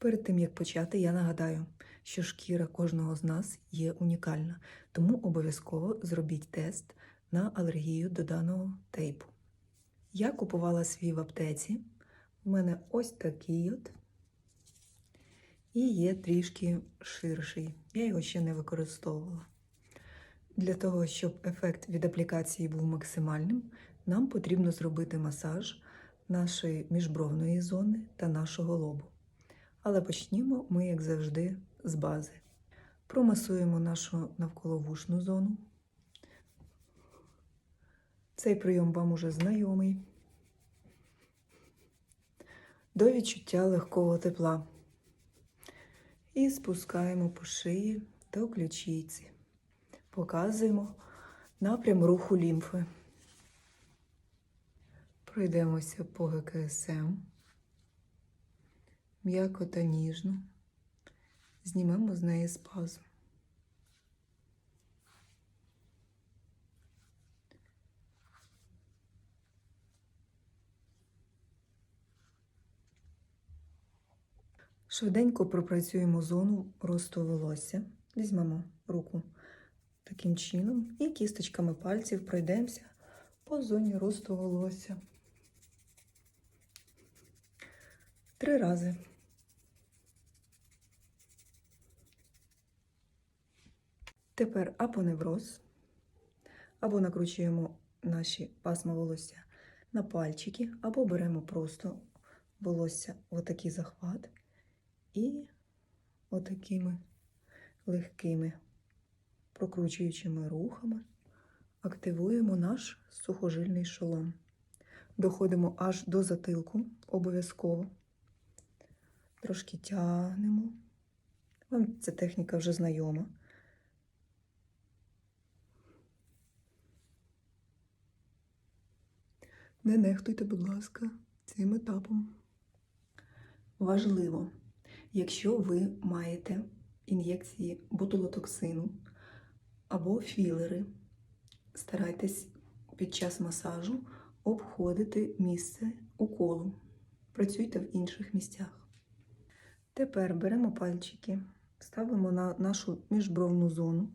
Перед тим як почати, я нагадаю, що шкіра кожного з нас є унікальна, тому обов'язково зробіть тест на алергію до даного тейпу. Я купувала свій в аптеці. У мене ось такий от. І є трішки ширший. Я його ще не використовувала. Для того, щоб ефект від аплікації був максимальним, нам потрібно зробити масаж нашої міжбровної зони та нашого лобу. Але почнімо ми, як завжди, з бази. Промасуємо нашу навколовушну зону. Цей прийом вам уже знайомий. До відчуття легкого тепла. І спускаємо по шиї до ключиці. Показуємо напрям руху лімфи. Пройдемося по ГКСМ. М'яко та ніжно. Знімемо з неї спазм. Швиденько пропрацюємо зону росту волосся. Візьмемо руку таким чином і кісточками пальців пройдемося по зоні росту волосся. Три рази. Тепер апоневроз. Або накручуємо наші пасма волосся на пальчики, або беремо просто волосся в отакий захват і отакими легкими прокручуючими рухами активуємо наш сухожильний шолом. Доходимо аж до затилку обов'язково. Трошки тягнемо. Вам ця техніка вже знайома. Не нехтуйте, будь ласка, цим етапом. Важливо, якщо ви маєте ін'єкції ботулотоксину або філери, старайтесь під час масажу обходити місце уколу. Працюйте в інших місцях. Тепер беремо пальчики, ставимо на нашу міжбровну зону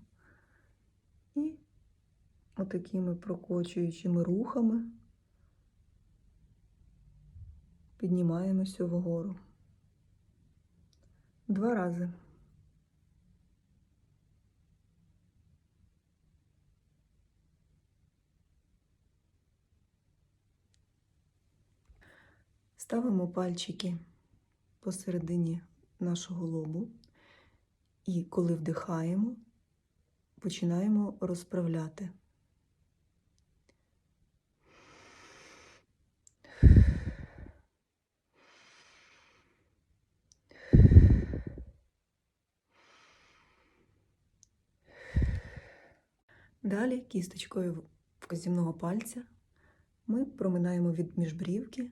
і отакими прокочуючими рухами піднімаємося вгору. Два рази. Ставимо пальчики посередині нашого лобу, і коли вдихаємо, починаємо розправляти. Далі кісточкою вказівного пальця ми проминаємо від міжбрівки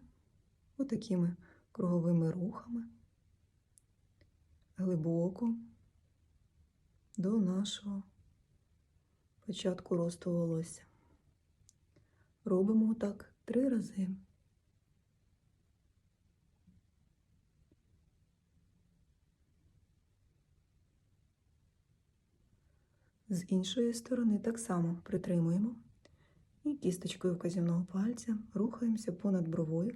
отакими круговими рухами глибоко до нашого початку росту волосся. Робимо так три рази. З іншої сторони так само притримуємо і кісточкою вказівного пальця рухаємося понад бровою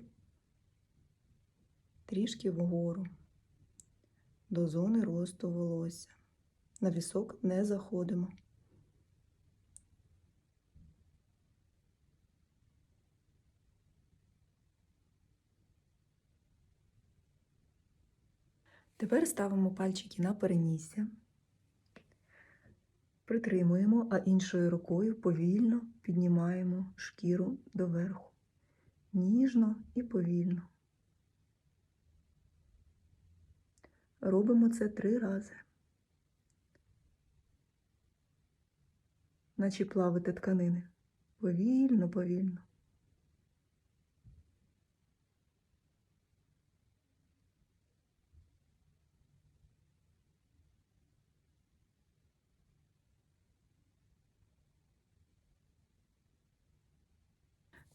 трішки вгору до зони росту волосся. На вісок не заходимо. Тепер ставимо пальчики на перенісся, притримуємо, а іншою рукою повільно піднімаємо шкіру доверху. Ніжно і повільно. Робимо це три рази. Наче плавити тканини. Повільно, повільно.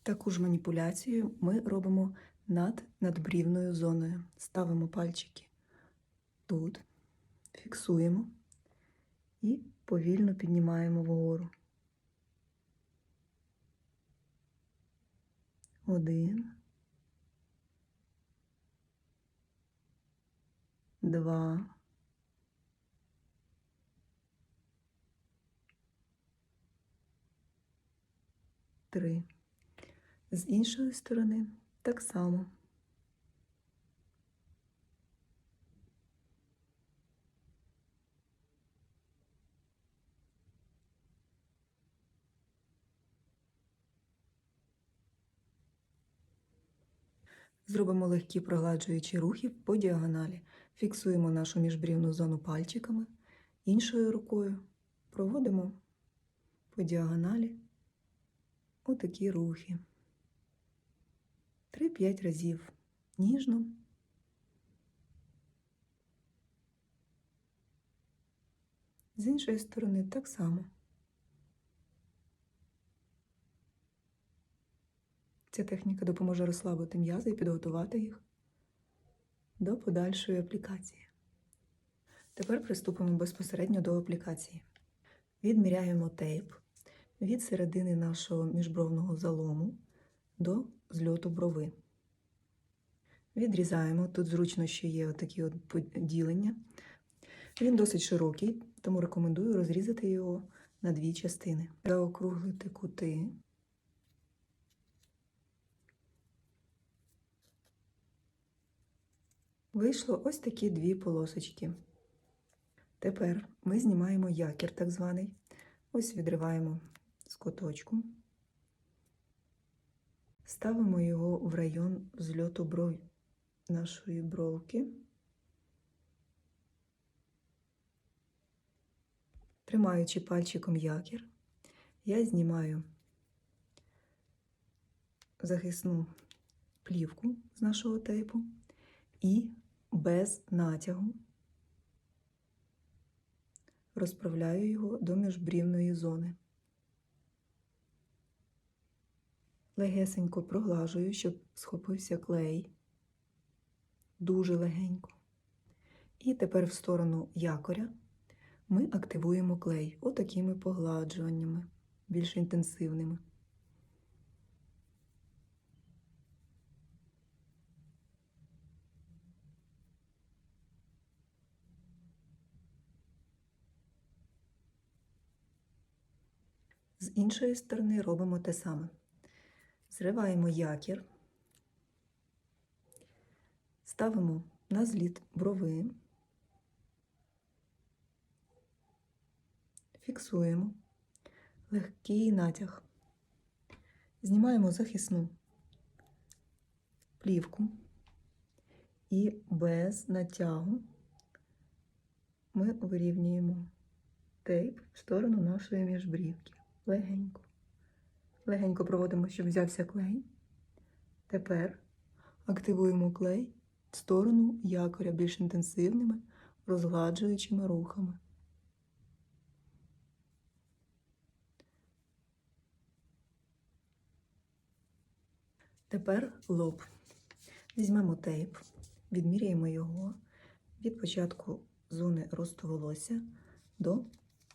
Таку ж маніпуляцію ми робимо над надбрівною зоною. Ставимо пальчики тут, фіксуємо і повільно піднімаємо вгору. Один. Два. Три. З іншої сторони так само. Зробимо легкі прогладжуючі рухи по діагоналі. Фіксуємо нашу міжбрівну зону пальчиками, іншою рукою проводимо по діагоналі отакі рухи. 3-5 разів ніжно. З іншої сторони так само. Ця техніка допоможе розслабити м'язи і підготувати їх до подальшої аплікації. Тепер приступимо безпосередньо до аплікації. Відміряємо тейп від середини нашого міжбровного залому до зльоту брови. Відрізаємо. Тут зручно, що є отакі от поділення. Він досить широкий, тому рекомендую розрізати його на дві частини. Заокруглити кути. Вийшло ось такі дві полосочки. Тепер ми знімаємо якір, так званий. Ось відриваємо з куточку. Ставимо його в район зльоту бров нашої бровки. Тримаючи пальчиком якір, я знімаю захисну плівку з нашого тейпу і без натягу розправляю його до міжбрівної зони. Легесенько проглажую, щоб схопився клей, дуже легенько. І тепер в сторону якоря ми активуємо клей отакими погладжуваннями, більш інтенсивними. З іншої сторони робимо те саме. Зриваємо якір, ставимо на зліт брови, фіксуємо легкий натяг, знімаємо захисну плівку і без натягу ми вирівнюємо тейп в сторону нашої міжбрівки. Легенько. Легенько проводимо, щоб взявся клей. Тепер активуємо клей в сторону якоря більш інтенсивними, розгладжуючими рухами. Тепер лоб. Візьмемо тейп, відміряємо його від початку зони росту волосся до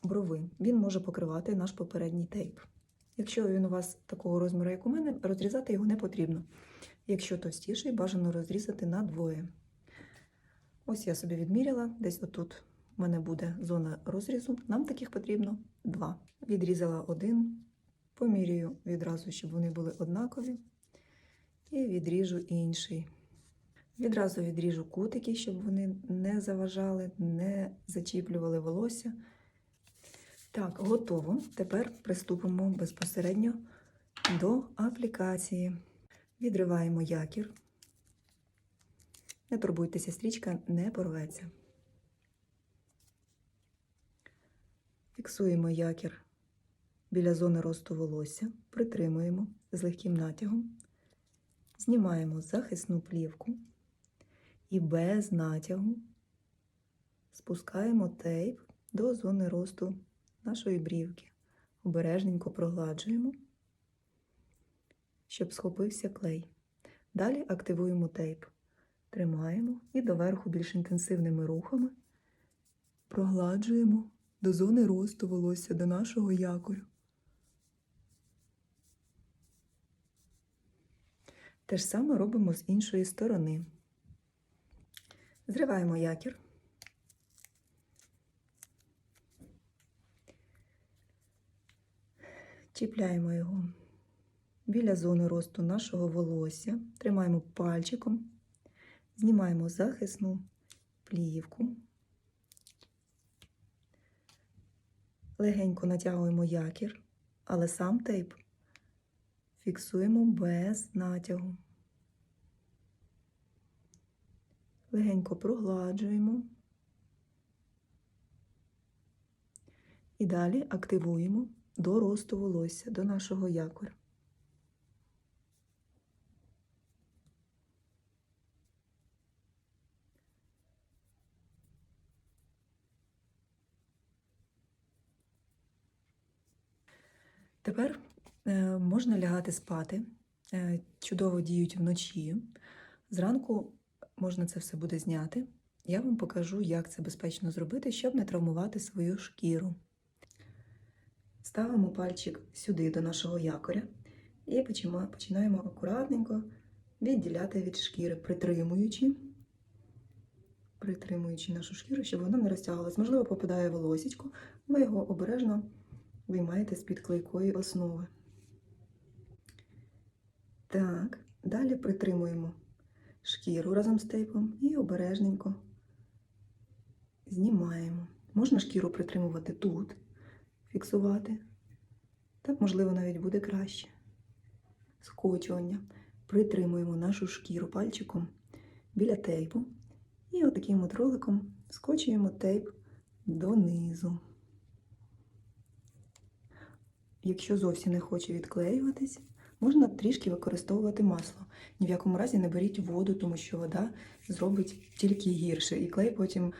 брови. Він може покривати наш попередній тейп. Якщо він у вас такого розміру, як у мене, розрізати його не потрібно. Якщо товстіший, бажано розрізати на двоє. Ось я собі відміряла, десь отут у мене буде зона розрізу. Нам таких потрібно два. Відрізала один, помірюю відразу, щоб вони були однакові. І відріжу інший. Відразу відріжу кутики, щоб вони не заважали, не зачіплювали волосся. Так, готово. Тепер приступимо безпосередньо до аплікації. Відриваємо якір. Не турбуйтеся, стрічка не порветься. Фіксуємо якір біля зони росту волосся, притримуємо з легким натягом, знімаємо захисну плівку і без натягу спускаємо тейп до зони росту нашої брівки. Обережненько прогладжуємо, щоб схопився клей. Далі активуємо тейп. Тримаємо і доверху більш інтенсивними рухами прогладжуємо до зони росту волосся до нашого якорю. Те ж саме робимо з іншої сторони. Зриваємо якір. Чіпляємо його біля зони росту нашого волосся, тримаємо пальчиком, знімаємо захисну плівку, легенько натягуємо якір, але сам тейп фіксуємо без натягу. Легенько прогладжуємо і далі активуємо до росту волосся, до нашого якоря. Тепер е, можна лягати спати. Е, чудово діють вночі. Зранку можна це все буде зняти. Я вам покажу, як це безпечно зробити, щоб не травмувати свою шкіру. Ставимо пальчик сюди до нашого якоря і починаємо акуратненько відділяти від шкіри, притримуючи, притримуючи нашу шкіру, щоб вона не розтягувалась. Можливо, попадає волосічко, ви його обережно виймаєте з-під клейкої основи. Так, далі притримуємо шкіру разом з тейпом і обережненько знімаємо. Можна шкіру притримувати тут, фіксувати. Так, можливо, навіть буде краще. Скочування. Притримуємо нашу шкіру пальчиком біля тейпу. І отаким от роликом скочуємо тейп донизу. Якщо зовсім не хоче відклеюватись, можна трішки використовувати масло. Ні в якому разі не беріть воду, тому що вода зробить тільки гірше, і клей потім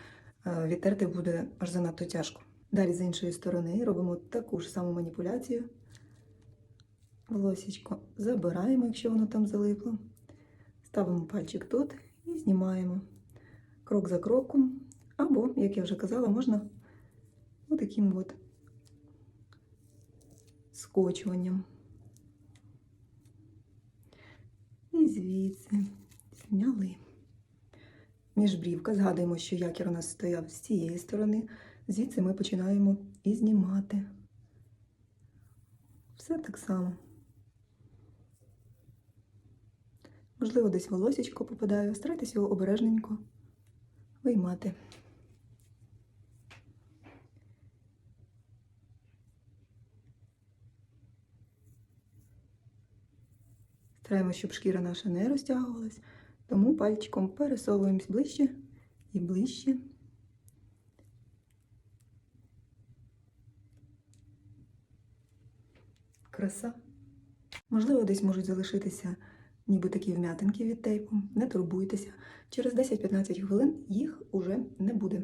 е, відтерти буде аж занадто тяжко. Далі з іншої сторони робимо таку ж саму маніпуляцію. Волосічко забираємо, якщо воно там залипло. Ставимо пальчик тут і знімаємо крок за кроком. Або, як я вже казала, можна отаким от скочуванням. І звідси зняли. Міжбрівка. Згадуємо, що якір у нас стояв з цієї сторони. Звідси ми починаємо і знімати. Все так само. Можливо, десь волосечко попадає. Старайтесь його обережненько виймати. Стараємося, щоб шкіра наша не розтягувалась, тому пальчиком пересовуємось ближче і ближче. Краса. Можливо, десь можуть залишитися ніби такі вм'ятинки від тейпу. Не турбуйтеся. Через 10-15 хвилин їх уже не буде.